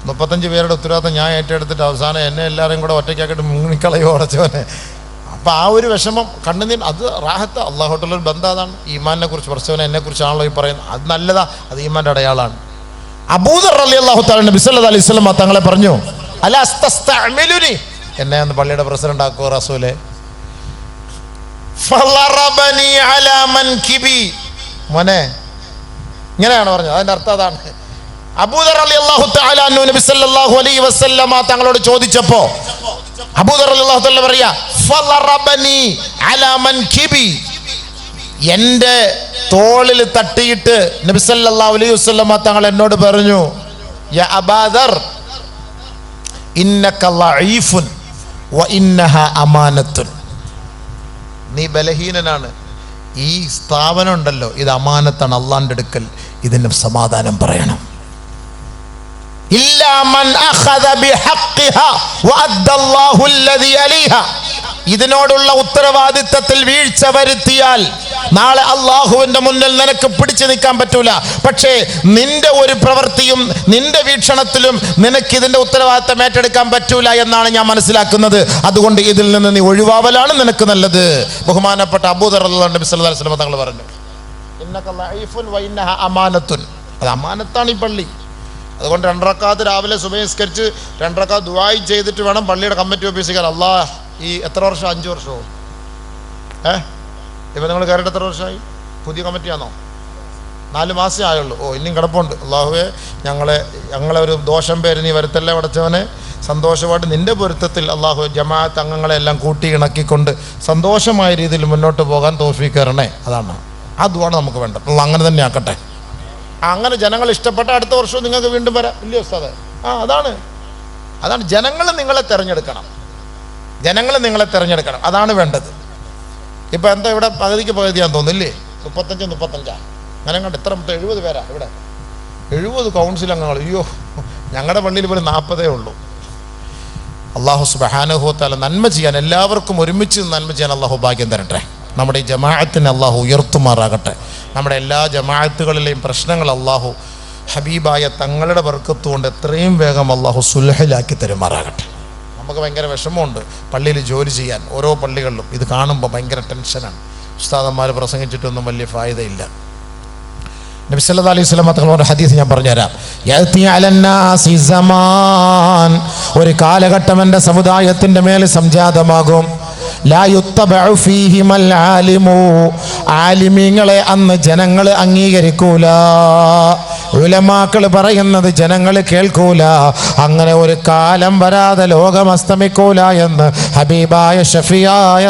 മുപ്പത്തഞ്ച് പേരുടെ ഉത്തരവാദിത്വം ഞാൻ ഏറ്റെടുത്തിട്ട് അവസാനം എന്നെ എല്ലാവരെയും കൂടെ ഒറ്റയ്ക്കാക്കിയിട്ട് മുങ്ങിക്കളയോ അടച്ചവനെ അപ്പോൾ ആ ഒരു വിഷമം കണ്ണുനീർ അത് റാഹത്ത് അള്ളാഹോട്ടുള്ളൊരു ബന്ധം അതാണ്. ഈമാനെ കുറിച്ച് പടച്ചവനെ എന്നെ കുറിച്ചാണല്ലോ ഈ പറയുന്നത്. അത് നല്ലതാ അത് ഈമാന്റെ അടയാളാണ് അബൂദർ അലി അള്ളാഹു താലിന്റെ നബി സല്ലല്ലാഹു അലൈഹി വസല്ലം തങ്ങളെ പറഞ്ഞു അല അസ്തസ്തഅമിലുനി എന്നെ ഒന്ന് പള്ളിയുടെ പ്രസിഡന്റ് ആക്കുമോ റസൂലെ? അലാ മോനെ ഇങ്ങനെയാണ് പറഞ്ഞത്. അതിന്റെ അർത്ഥം അതാണ്. അബൂദർ അലി അള്ളാഹു താലാനു നബി സല്ലല്ലാഹു അലൈഹി വസല്ലമ തങ്ങളോട് ചോദിച്ചപ്പോ അബൂദർ അലി അള്ളാഹു തല്ല പറയാ അലാ എന്റെ തോളിൽ തട്ടിയിട്ട് നബി സല്ലല്ലാഹു അലൈഹി വസല്ലമ തങ്ങൾ എന്നോട് പറഞ്ഞു യ അബാദർ ഇന്നക അമാനത്തുൻ. നീ ബലഹീനനാണ്. ഈ സ്ഥാപനം ഉണ്ടല്ലോ ഇത് അമാനത്താണ് അള്ളാന്റെ അടുക്കൽ. ഇതിന് സമാധാനം പറയണം. ഇല്ലാ മൻ അഖദ ബിഹഖിഹ വഅദ്ദ അല്ലാഹു അല്ലദി അലൈഹാ. ഇതിനോടുള്ള ഉത്തരവാദിത്തത്തിൽ വീഴ്ച വരുത്തിയാൽ നാളെ അള്ളാഹുവിന്റെ മുന്നിൽ നിനക്ക് പിടിച്ചു നിൽക്കാൻ പറ്റൂല. പക്ഷേ നിന്റെ ഒരു പ്രവൃത്തിയും നിന്റെ വീക്ഷണത്തിലും നിനക്ക് ഇതിന്റെ ഉത്തരവാദിത്തം ഏറ്റെടുക്കാൻ പറ്റൂല എന്നാണ് ഞാൻ മനസ്സിലാക്കുന്നത്. അതുകൊണ്ട് ഇതിൽ നിന്ന് നീ ഒഴിവാവലാണ് നിനക്ക് നല്ലത്. ബഹുമാനപ്പെട്ട അബൂദർ വസല്ലം തങ്ങൾ പറഞ്ഞു. അമാനത്തുൻ. അത് അമാനത്താണ് ഈ പള്ളി. അതുകൊണ്ട് രണ്ടരക്കാത്ത് രാവിലെ സുബഹിസ്കരിച്ച് രണ്ടരക്കാത്ത് ദുബായി ചെയ്തിട്ട് വേണം പള്ളിയുടെ കമ്മിറ്റി ഓഫീസിൽ അല്ലാ ഈ എത്ര വർഷം? അഞ്ച് വർഷമോ? ഏ? ഇപ്പം നിങ്ങൾ കയറിയിട്ട് എത്ര വർഷമായി? പുതിയ കമ്മിറ്റിയാണോ? നാല് മാസമേ ആയുള്ളൂ. ഓ ഇനിയും കിടപ്പുണ്ട്. അള്ളാഹുവെ ഞങ്ങളെ ഞങ്ങളെ ഒരു ദോഷം പേര് നീ വരുത്തല്ലേ അടച്ചവനെ സന്തോഷമായിട്ട് നിന്റെ പൊരുത്തത്തിൽ അള്ളാഹു ജമാഅത്ത് അംഗങ്ങളെ എല്ലാം കൂട്ടി ഇണക്കിക്കൊണ്ട് സന്തോഷമായ രീതിയിൽ മുന്നോട്ട് പോകാൻ തോഫിക്കേറണേ അതാണ്. അതുമാണ് നമുക്ക് വേണ്ടത്. അല്ല അങ്ങനെ തന്നെ ആക്കട്ടെ. അങ്ങനെ ജനങ്ങൾ ഇഷ്ടപ്പെട്ട അടുത്ത വർഷവും നിങ്ങൾക്ക് വീണ്ടും വരാം. ഇല്ലയോ സാറേ ആ അതാണ്. അതാണ് ജനങ്ങൾ നിങ്ങളെ തിരഞ്ഞെടുക്കണം. ജനങ്ങൾ നിങ്ങളെ തിരഞ്ഞെടുക്കണം. അതാണ് വേണ്ടത്. ഇപ്പം എന്താ ഇവിടെ പകുതിക്ക് പകുതിയാന്ന് തോന്നുന്നില്ലേ? മുപ്പത്തഞ്ച് മുപ്പത്തഞ്ചാ. അങ്ങനെ കണ്ട് എത്ര മൊത്തം എഴുപത് പേരാ ഇവിടെ. എഴുപത് കൗൺസിൽ അംഗങ്ങൾ അയ്യോ ഞങ്ങളുടെ പള്ളിയിൽ പോലും നാൽപ്പതേ ഉള്ളൂ. അള്ളാഹു സുബഹാനുഹോത്താല നന്മ ചെയ്യാൻ എല്ലാവർക്കും ഒരുമിച്ച് നന്മ ചെയ്യാൻ അള്ളാഹു ഭാഗ്യം തരട്ടെ. നമ്മുടെ ഈ ജമാഅത്തിന് അള്ളാഹു ഉയർത്തുമാറാകട്ടെ. നമ്മുടെ എല്ലാ ജമാഅത്തുകളിലെയും പ്രശ്നങ്ങൾ അള്ളാഹു ഹബീബായ തങ്ങളുടെ വർക്കത്തുകൊണ്ട് എത്രയും വേഗം അള്ളാഹു സുലഹലാക്കി തരുമാറാകട്ടെ. നമുക്ക് ഭയങ്കര വിഷമമുണ്ട്. പള്ളിയിൽ ജോലി ചെയ്യാൻ ഓരോ പള്ളികളിലും. ഇത് കാണുമ്പോൾ ഭയങ്കര ടെൻഷനാണ്. ഉസ്താദന്മാർ പ്രസംഗിച്ചിട്ടൊന്നും വലിയ ഫായതയില്ല നബി സല്ലല്ലാഹു അലൈഹി വസല്ലം തങ്ങളുടെ ഹദീസ് ഞാൻ പറഞ്ഞുതരാം. ഒരു കാലഘട്ടം എന്റെ സമുദായത്തിന്റെ മേൽ സംജാതമാകും. ആലിമീങ്ങളെ അന്ന് ജനങ്ങൾ അംഗീകരിക്കൂല. ഉലമാക്കൾ പറയുന്നത് ജനങ്ങൾ കേൾക്കൂല. അങ്ങനെ ഒരു കാലം വരാതെ ലോകം അസ്തമിക്കൂല എന്ന് ഹബീബായ ഷഫിയായ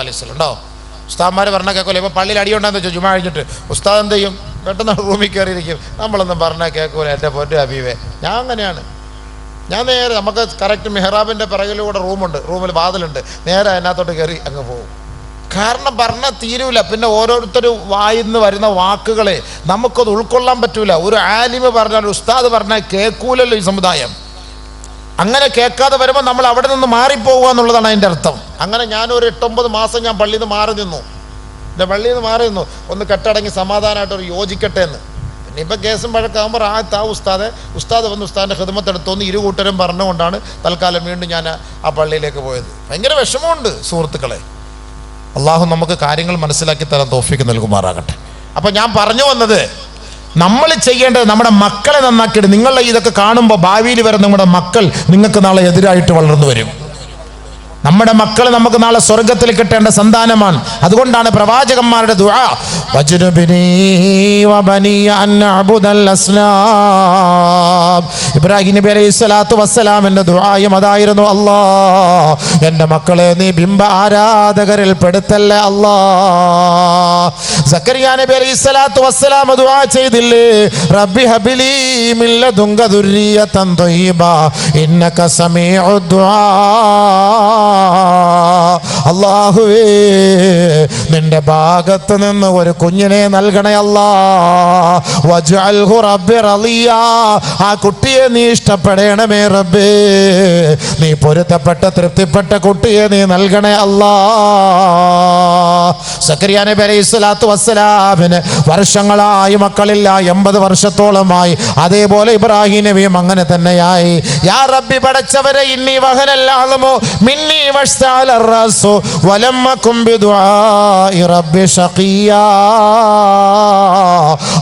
അലൈഹി വസല്ലം. ഉണ്ടോ ഉസ്താദ്മാർ പറഞ്ഞ കേൾക്കൂല. ഇപ്പൊ പള്ളിയിൽ അടിയുണ്ടെന്ന് ചോദിച്ചു ജുമാ കഴിഞ്ഞിട്ട് ഉസ്താദ് എന്ത് ചെയ്യും? പെട്ടെന്ന് റൂമിൽ കയറിയിരിക്കും. നമ്മളൊന്നും പറഞ്ഞാൽ കേൾക്കൂല. എന്റെ പൊന്നു ഹബീബേ ഞാൻ അങ്ങനെയാണ്. ഞാൻ നേരെ നമുക്ക് കറക്റ്റ് മെഹ്റാബിന്റെ പിറകിലൂടെ റൂമുണ്ട്. റൂമിൽ വാതിലുണ്ട്. നേരെ അതിനകത്തോട്ട് കയറി അങ്ങ് പോകും. കാരണം പറഞ്ഞാൽ തീരൂല. പിന്നെ ഓരോരുത്തരും വായിന്ന് വരുന്ന വാക്കുകളെ നമുക്കത് ഉൾക്കൊള്ളാൻ പറ്റൂല. ഒരു ആലിമ് പറഞ്ഞാൽ ഉസ്താദ് പറഞ്ഞാൽ കേൾക്കൂലല്ലോ ഈ സമുദായം. അങ്ങനെ കേൾക്കാതെ വരുമ്പോൾ നമ്മൾ അവിടെ നിന്ന് മാറിപ്പോവുക എന്നുള്ളതാണ് അതിന്റെ അർത്ഥം. അങ്ങനെ ഞാനൊരു എട്ടൊമ്പത് മാസം ഞാൻ പള്ളിയിൽ നിന്ന് മാറി നിന്നു. എന്റെ പള്ളിയിൽ നിന്ന് മാറി നിന്നു. ഒന്ന് കെട്ടടങ്ങി സമാധാനമായിട്ട് ഒരു യോജിക്കട്ടെ എന്ന്. പിന്നെ ഇപ്പം കേസും പഴക്കാകുമ്പോൾ ആ താ ഉസ്താദെ ഉസ്താദ് വന്ന് ഉസ്താദിന്റെ ഹൃദമത്തെടുത്തോന്ന് ഇരു കൂട്ടരും പറഞ്ഞുകൊണ്ടാണ് തൽക്കാലം വീണ്ടും ഞാൻ ആ പള്ളിയിലേക്ക് പോയത്. ഭയങ്കര വിഷമമുണ്ട് സുഹൃത്തുക്കളെ. അള്ളാഹു നമുക്ക് കാര്യങ്ങൾ മനസ്സിലാക്കി തരാൻ തോഫിക്ക് നൽകുമാറാകട്ടെ. അപ്പം ഞാൻ പറഞ്ഞു വന്നത് നമ്മൾ ചെയ്യേണ്ടത് നമ്മുടെ മക്കളെ നന്നാക്കിയിട്ട് നിങ്ങളുടെ ഇതൊക്കെ കാണുമ്പോൾ ഭാവിയിൽ വരെ നമ്മുടെ മക്കൾ നിങ്ങൾക്ക് നാളെ എതിരായിട്ട് വളർന്നു വരും. നമ്മുടെ മക്കൾ നമുക്ക് നാളെ സ്വർഗത്തിൽ കിട്ടേണ്ട സന്താനമാണ്. അതുകൊണ്ടാണ് പ്രവാചകന്മാരുടെ ഇബ്രാഹിം നബി അലൈഹി സ്വലാത്തു വസ്സലാമിന്റെ ദുആയും അതായിരുന്നു അല്ലാ. എന്റെ മക്കളെ നീ ബിംബ ആരാധകരിൽ പെടുത്തല്ലേ അല്ലാ. സക്കരിയ നബി അലൈഹി വസ്സലാം ദുആ ചെയ്തില്ലേ? റബ്ബി ഹബിലി മിൻ ലദുങ്ക ദുർരിയതൻ ത്വയ്യിബ ഇന്നക സമീഉ ദുആ. അള്ളാഹുവേ നിന്റെ ഭാഗത്ത് നിന്ന് ഒരു കുഞ്ഞിനെ നൽകണേ അല്ലാ. ആ കുട്ടിയെ നീ ഇഷ്ടപ്പെടേണമേ റബ്ബേ. നീ പൊരുത്തപ്പെട്ട തൃപ്തിപ്പെട്ട കുട്ടിയെ നീ നൽകണേ അല്ലാ. സക്കരിയ നബി അലൈഹി സ്വലാത്തു വസ്സലാമിന് വർഷങ്ങളായി മക്കളില്ല എൺപത് വർഷത്തോളമായി. അതേപോലെ ഇബ്രാഹിം നബിയും അങ്ങനെ തന്നെയായി. യാ റബ്ബി പടച്ചവരെ ഇന്നി വഹനല്ലാളുമോ? മിന്നി വഷ്താല റസു വലമ്മക്കും بدعاء റബ്ബി شقيا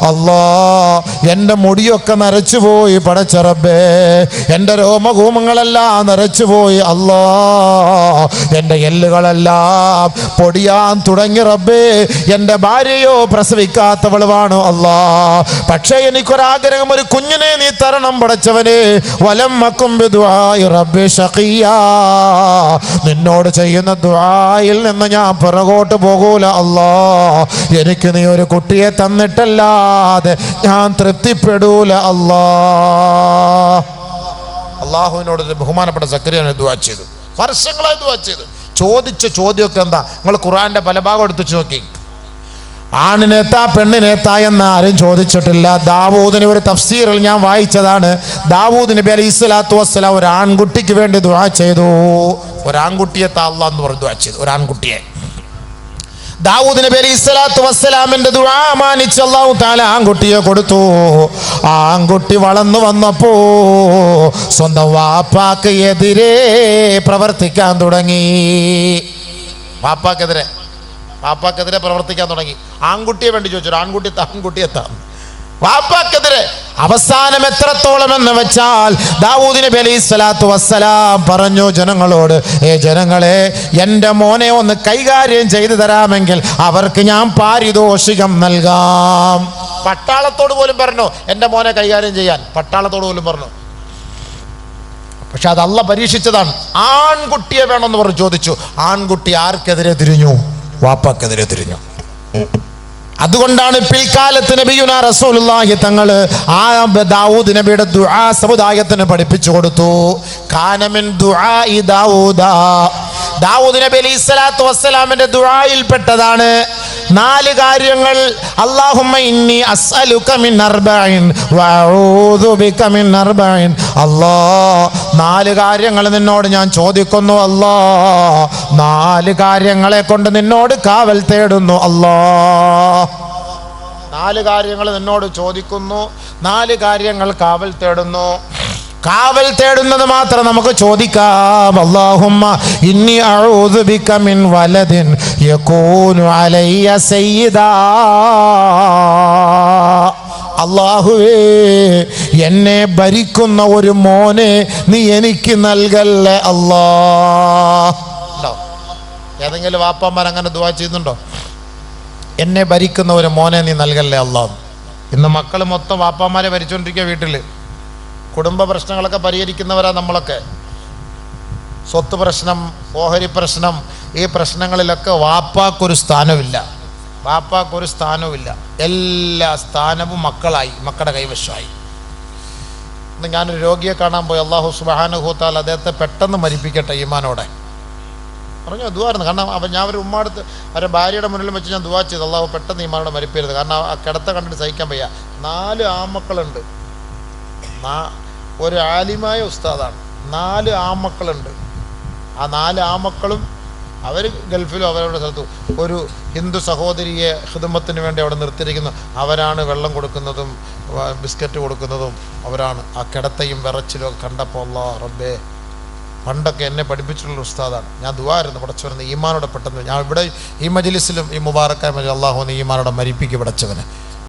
അല്ലാ എന്റെ മുടിയൊക്കെ നരച്ചുപോയി പടച്ച റബ്ബേ. എന്റെ രോമകൂമങ്ങളെല്ലാം നരച്ചു പോയി. അല്ലാ എന്റെ എല്ലുകളെല്ലാം പൊടിയാൻ തുടങ്ങി റബ്ബേ. എന്റെ ഭാര്യയോ പ്രസവിക്കാത്തവളുവാണ് അല്ലാ. പക്ഷേ എനിക്കൊരാഗ്രഹം ഒരു കുഞ്ഞിനെ നീ തരണം പടച്ചവനെ. വലം മക്കും റബ്ബി ഷഖിയാ. നിന്നോട് ചെയ്യുന്ന ദുആയിൽ നിന്ന് ഞാൻ പിറകോട്ട് പോകൂല അല്ലാ. എനിക്ക് നീ ഒരു കുട്ടിയെ തന്നിട്ടല്ലാതെ ഞാൻ തൃപ്തിപ്പെടൂല അല്ലാ. അള്ളാഹുവിനോട് ബഹുമാനപ്പെട്ട സക്രിയാണ് ദുആ ചെയ്തു. വർഷങ്ങളായി ദുആ ചെയ്തു. ചോദിച്ച ചോദ്യമൊക്കെ എന്താ? നിങ്ങൾ ഖുറാന്റെ പല ഭാഗം എടുത്തു നോക്കി. ആണിനെത്താ പെണ്ണിനെത്താ എന്ന് ആരും ചോദിച്ചിട്ടില്ല. ദാവൂദിന് ഒരു തഫ്സീറിൽ ഞാൻ വായിച്ചതാണ്. ദാവൂദ് അലൈഹി സ്വലാത്തു വസ്സലാം ഒരു ആൺകുട്ടിക്ക് വേണ്ടി ദുആ ചെയ്തു. ഒരാൺകുട്ടിയെ താള്ള എന്ന് പറഞ്ഞ് ദുആ ചെയ്തു. ഒരാൺകുട്ടിയെ ദാവൂദ് അലൈഹി സ്വലാത്തു വസ്സലാമിന്റെ ദുആ മാനിച്ച് അല്ലാഹു തആല ആൺകുട്ടിയെ കൊടുത്തു. ആൺകുട്ടി വളർന്നു വന്നപ്പോ സ്വന്തം വാപ്പാക്ക് എതിരെ പ്രവർത്തിക്കാൻ തുടങ്ങി. വാപ്പാക്കെതിരെ? വാപ്പാക്കെതിരെ പ്രവർത്തിക്കാൻ തുടങ്ങി. ആൺകുട്ടിയെ വേണ്ടി ചോദിച്ചു ആൺകുട്ടി ആൺകുട്ടി എത്താം. വാപ്പാക്കെതിരെ അവസാനം എത്രത്തോളം എന്ന് വെച്ചാൽ ദാവൂദ് നബി അലൈഹി സ്വലാത്തു വസ്സലാം പറഞ്ഞു ജനങ്ങളോട് ഏ ജനങ്ങളെ എന്റെ മോനെ ഒന്ന് കൈകാര്യം ചെയ്തു തരാമെങ്കിൽ അവർക്ക് ഞാൻ പാരിതോഷികം നൽകാം. പട്ടാളത്തോട് പോലും പറഞ്ഞു എന്റെ മോനെ കൈകാര്യം ചെയ്യാൻ. പട്ടാളത്തോട് പോലും പറഞ്ഞു. പക്ഷെ അത് പരീക്ഷിച്ചതാണ്. ആൺകുട്ടിയെ വേണമെന്ന് പറഞ്ഞു ചോദിച്ചു. ആൺകുട്ടി ആർക്കെതിരെ തിരിഞ്ഞു? വാപ്പാക്കെതിരെ തിരിഞ്ഞു. അതുകൊണ്ടാണ് പിൽക്കാലത്ത് നബിയുന റസൂലുള്ളാഹി തങ്ങൾ ആ ദാവൂദ് നബിയുടെ ദുആ സമുദായത്തിന് പഠിപ്പിച്ചു കൊടുത്തു. കാനമിൻ ദുആ ദാവൂദ. ദാവൂദ് നബി അലൈഹി സ്വലാത്തു വസ്സലാമിന്റെ ദുആയിൽപ്പെട്ടതാണ്. നാല് കാര്യങ്ങൾ. ഇന്നി അസ്അലുക മിൻ വഅഊദു ബിക മിൻ നാല് കാര്യങ്ങൾ നിന്നോട് ഞാൻ ചോദിക്കുന്നു അല്ലാ. നാല് കാര്യങ്ങളെ കൊണ്ട് നിന്നോട് കാവൽ തേടുന്നു അല്ലാ. നാല് കാര്യങ്ങൾ നിന്നോട് ചോദിക്കുന്നു നാല് കാര്യങ്ങൾ കാവൽ തേടുന്നു. കാവൽ തേടുന്നത് മാത്രം നമുക്ക് ചോദിക്കാം. അല്ലാഹുമ്മ ഇന്നി അഊദു ബിക മിൻ വലദിൻ യകൂനു അലയ്യ സയ്യിദാ. അള്ളാഹുവേ എന്നെ ഭരിക്കുന്ന ഒരു മോനെ നീ എനിക്ക് നൽകല്ലേ? അല്ലാ. ഏതെങ്കിലും വാപ്പന്മാർ അങ്ങനെ ദുവാ ചെയ്യുന്നുണ്ടോ? എന്നെ ഭരിക്കുന്ന ഒരു മോനെ നീ നൽകല്ലേ? അള്ളാഹ് ഇന്ന് മക്കൾ മൊത്തം വാപ്പാമാരെ ഭരിച്ചുകൊണ്ടിരിക്കുക വീട്ടിൽ കുടുംബ പ്രശ്നങ്ങളൊക്കെ പരിഹരിക്കുന്നവരാ നമ്മളൊക്കെ. സ്വത്ത് പ്രശ്നം ഓഹരി പ്രശ്നം ഈ പ്രശ്നങ്ങളിലൊക്കെ വാപ്പാക്കൊരു സ്ഥാനമില്ല. വാപ്പാക്കൊരു സ്ഥാനവുമില്ല. എല്ലാ സ്ഥാനവും മക്കളായി മക്കളുടെ കൈവശമായി. ഇന്ന് ഞാനൊരു രോഗിയെ കാണാൻ പോയി. അള്ളാഹു സുബാനുഹൂത്താൽ അദ്ദേഹത്തെ പെട്ടെന്ന് മരിപ്പിക്കട്ടെ ഈമാനോടെ. പറഞ്ഞു ദുവായിരുന്നു കാരണം അപ്പം ഞാൻ ഒരു ഉമ്മാടുത്ത് അവരുടെ ഭാര്യയുടെ മുന്നിൽ വെച്ച് ഞാൻ ദുവാ ചെയ്തു. അള്ളാഹു പെട്ടെന്ന് ഈമാനോടെ മരിപ്പരുത് കാരണം ആ കിടത്ത കണ്ടിട്ട് സഹിക്കാൻ വയ്യ. നാല് ആമക്കളുണ്ട് ഒരു ആലിമായ ഉസ്താദാണ്. നാല് ആമക്കളുണ്ട്. ആ നാല് ആമക്കളും അവർ ഗൾഫിലും അവരവരുടെ സ്ഥലത്തും ഒരു ഹിന്ദു സഹോദരിയെ ഹിദമത്തിന് വേണ്ടി അവിടെ നിർത്തിയിരിക്കുന്നു. അവരാണ് വെള്ളം കൊടുക്കുന്നതും ബിസ്ക്കറ്റ് കൊടുക്കുന്നതും അവരാണ്. ആ കിടത്തയും വിറച്ചിലും ഒക്കെ കണ്ടപ്പോൾ അല്ലാ റബ്ബേ പണ്ടൊക്കെ എന്നെ പഠിപ്പിച്ചിട്ടുള്ള ഉസ്താദാണ്. ഞാൻ ദുവായിരുന്നു പടച്ചവനെ ഈമാനോടെ പെട്ടെന്ന് ഞാൻ ഇവിടെ ഈ മജിലിസിലും ഈ മുബാറക്കായ മജി അള്ളാഹു ഈമാനോടെ മരിപ്പിക്ക് പടച്ചവനെ